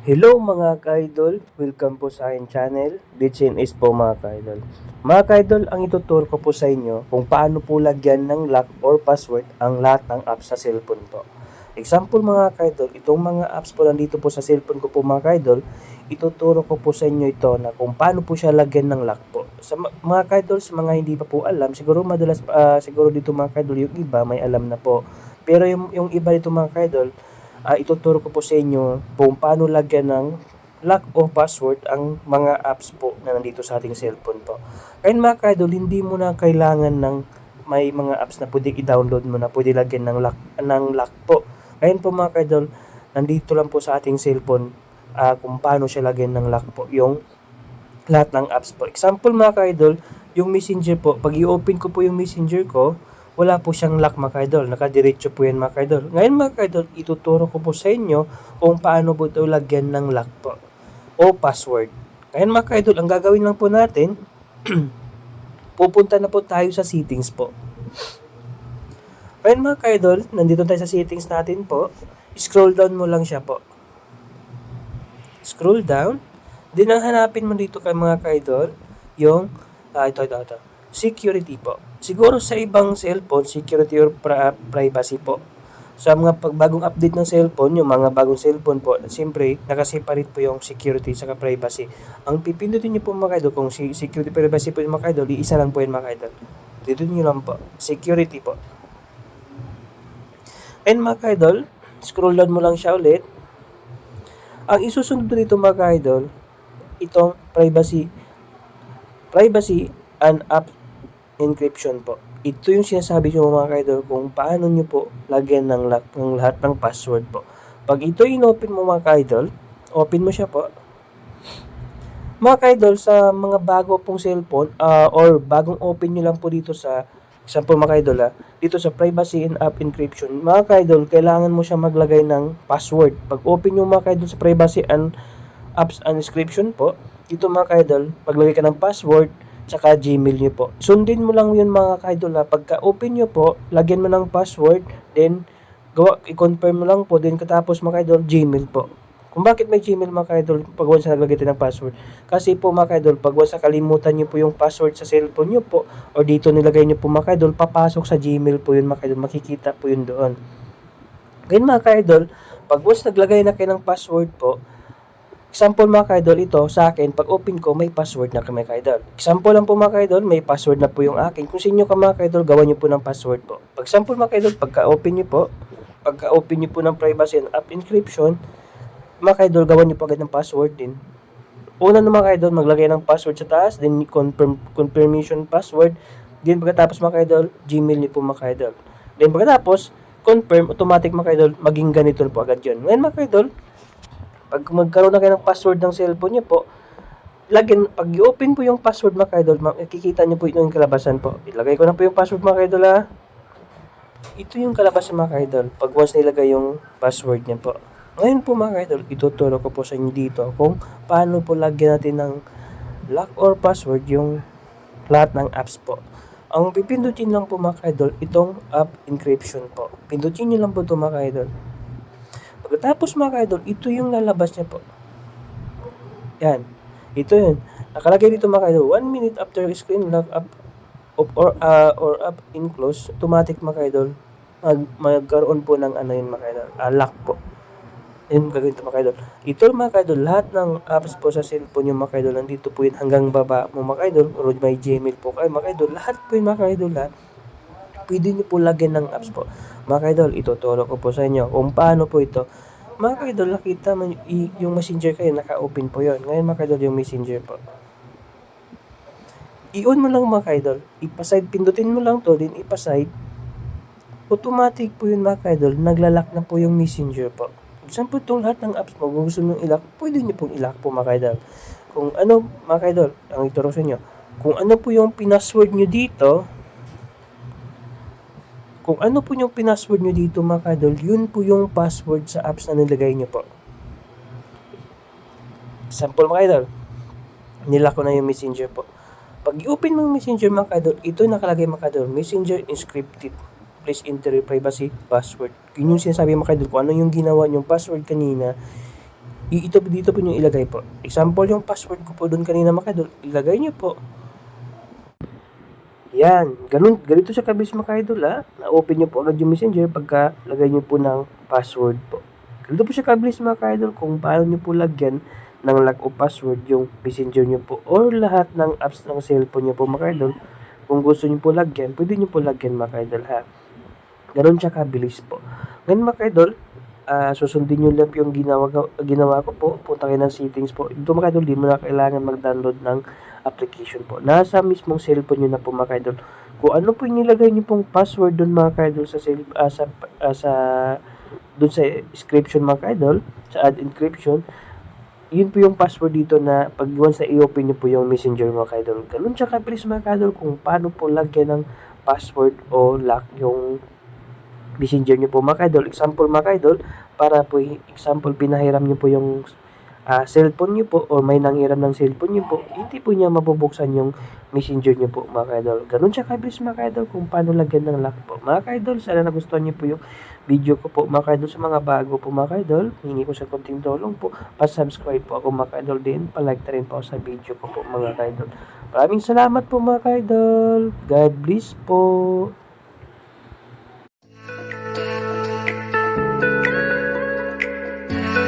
Hello mga ka-idol, welcome po sa aking channel, Ditchin is po mga ka-idol. Mga ka-idol, ang ituturo ko po sa inyo kung paano po lagyan ng lock or password ang lahat ng apps sa cellphone po. Example mga ka-idol, itong mga apps po nandito po sa cellphone ko po mga ka-idol, ituturo ko po sa inyo ito na kung paano po siya lagyan ng lock po. Sa mga ka-idol, sa mga hindi pa po alam, siguro madalas, ah, siguro dito mga ka-idol, yung iba may alam na po. Pero yung, yung iba dito mga ka-idol, ah, ituturo ko po sa inyo kung paano lagyan ng lock o password ang mga apps po na nandito sa ating cellphone po. Kaya mga ka-idol, hindi mo na kailangan ng may mga apps na pwede i-download mo na pwede lagyan ng lock, ng lock po. Ngayon po mga ka-idol, nandito lang po sa ating cellphone ah, kung paano siya lagyan ng lock po yung lahat ng apps po. Example mga ka-idol, yung messenger po, pag i-open ko po yung messenger ko, wala po siyang lock mga ka-idol. Nakadiretso po yan mga ka-idol. Ngayon mga ka-idol, ituturo ko po sa inyo kung paano po ito lagyan ng lock po o password. Ngayon mga ka-idol, ang gagawin lang po natin, pupunta na po tayo sa settings po. Ngayon mga ka-idol, nandito tayo sa settings natin po. Scroll down mo lang siya po. Scroll down. Then ang hanapin mo dito kay mga ka-idol, yung, ah, ito, ito, ito, security po. Siguro sa ibang cellphone, security or privacy po. Sa mga pagbagong update ng cellphone, yung mga bagong cellphone po, siyempre, nakaseparate po yung security sa privacy. Ang pipindutin nyo po mga ka-idol, kung si security privacy po yung mga ka-idol, isa lang po yung mga ka-idol. Dito nyo lang po. Security po. And mga ka-idol, scroll down mo lang siya ulit. Ang isusunod dito mga ka-idol, itong privacy privacy and app encryption po. Ito yung sinasabi ko mga ka-idol kung paano nyo po lagyan ng, lock, ng lahat ng password po. Pag ito in-open mo mga ka-idol, open mo siya po. Mga ka-idol, sa mga bago pong cellphone ah, or bagong open nyo lang po dito sa example mga ka-idol ah, dito sa privacy and app encryption, mga ka-idol, kailangan mo siya maglagay ng password. Pag open nyo mga ka-idol sa privacy and apps and encryption po, dito mga ka-idol, maglagay ka ng password, tsaka Gmail nyo po. Sundin mo lang yun mga ka-idol ha. Pagka open nyo po, lagyan mo ng password, then gawa, i-confirm mo lang po, then katapos mga ka-idol, Gmail po. Kung bakit may Gmail mga ka-idol, pag once na naglagay tayo ng password. Kasi po mga ka-idol, pag once na kalimutan nyo po yung password sa cellphone nyo po, or dito nilagay nyo po mga ka-idol, papasok sa Gmail po yun mga ka-idol, makikita po yun doon. Ngayon mga ka-idol, pag once naglagay na kayo ng password po, Example mga ka-idol, ito sa akin, pag open ko, may password na kami ka-idol. Example lang po mga ka-idol, may password na po yung akin. Kung sa inyo ka mga ka-idol, gawan nyo po ng password po. Pag example mga ka-idol, pagka-open nyo po, pagka-open nyo po ng privacy and app encryption, mga ka-idol, gawan nyo po agad ng password din. Una na mga ka-idol, maglagay ng password sa taas, then confirm, confirmation password, then pagkatapos mga ka-idol, Gmail nyo po mga ka-idol. Then pagkatapos, confirm, automatic mga ka-idol, maging ganito po agad yun. Ngayon mga ka-idol, pag magkaroon na kayo ng password ng cellphone niyo po, lagyan, pag i-open po yung password mga kaidol, makikita niyo po ito yung kalabasan po. Ilagay ko na po yung password mga kaidol ha. Ito yung kalabasan mga kaidol, pag once nilagay yung password niya po. Ngayon po mga kaidol, ituturo ko po sa inyo dito kung paano po lagyan natin ng lock or password yung lahat ng apps po. Ang pipindutin lang po mga kaidol, itong app encryption po. Pindutin niyo lang po ito mga kaidol. Pagkatapos mga ka-idol, ito yung lalabas niya po. Yan. Ito yun. Nakalagay dito mga ka-idol, 1 minute after screen lock up of, or, uh, or up in close, automatic mga ka-idol, mag, magkaroon po ng ano yun mga ka-idol, uh, lock po. Yun gagawin ito mga ka-idol. Ito mga ka-idol, lahat ng apps po sa cellphone yung mga ka-idol, nandito po yun hanggang baba mo mga ka-idol, or may Gmail po kayo mga ka-idol, lahat po yun mga ka-idol ha pwede nyo po lagyan ng apps po. Mga ka-idol, ituturo ko po sa inyo kung paano po ito. Mga ka-idol, nakita y- yung messenger kayo, naka-open po yon Ngayon mga ka-idol, yung messenger po. I-on mo lang mga ka-idol. Ipaside, pindutin mo lang to, then ipaside. Automatic po yun mga ka-idol, naglalak na po yung messenger po. Saan po itong lahat ng apps mo, kung gusto nyo ilak, pwede nyo pong ilak po mga ka-idol. Kung ano, mga ka-idol, ang ituro sa inyo, kung ano po yung pinasword nyo dito, kung ano po yung pinasword nyo dito mga kadol, yun po yung password sa apps na nilagay nyo po. Sample mga kadol, nila ko na yung messenger po. Pag i-open mo yung messenger mga kadol, ito nakalagay mga kadol, messenger encrypted. Please enter your privacy password. Yun yung sinasabi mga kadol, kung ano yung ginawa yung password kanina, ito dito po nyo ilagay po. Example, yung password ko po doon kanina mga idol, ilagay nyo po. Yan, ganun, ganito siya kabilis mga idol ha. Na-open nyo po agad yung messenger pagka lagay nyo po ng password po. Ganito po siya kabilis mga idol kung paano nyo po lagyan ng lock o password yung messenger nyo po or lahat ng apps ng cellphone nyo po mga idol. Kung gusto nyo po lagyan, pwede nyo po lagyan mga idol ha. Ganun siya kabilis po. Ngayon mga idol, ah, susundin nyo lang yung ginawa, ginawa ko po. Punta kayo ng settings po. Ito mga idol, di mo na kailangan mag-download ng application po. Nasa mismong cellphone nyo na po mga idol. Kung ano po yung nilagay nyo pong password doon mga idol sa, cell, ah, sa, ah, sa doon sa description mga idol, sa add encryption, yun po yung password dito na pag once na i-open nyo po yung messenger mga idol. Ganun siya kabilis mga idol kung paano po lagyan ng password o lock yung messenger nyo po mga idol. Example mga idol, para po example pinahiram nyo po yung ah, cellphone nyo po o may nanghiram ng cellphone nyo po, hindi po niya mabubuksan yung messenger nyo po mga idol. Ganun siya kabilis mga idol kung paano lagyan ng lock po. Mga idol, sana nagustuhan nyo po yung video ko po mga idol sa mga bago po mga idol. Hingi ko sa konting tulong po. Pa-subscribe po ako mga idol din. Pa-like rin po sa video ko po mga idol. Maraming salamat po mga idol. God bless po.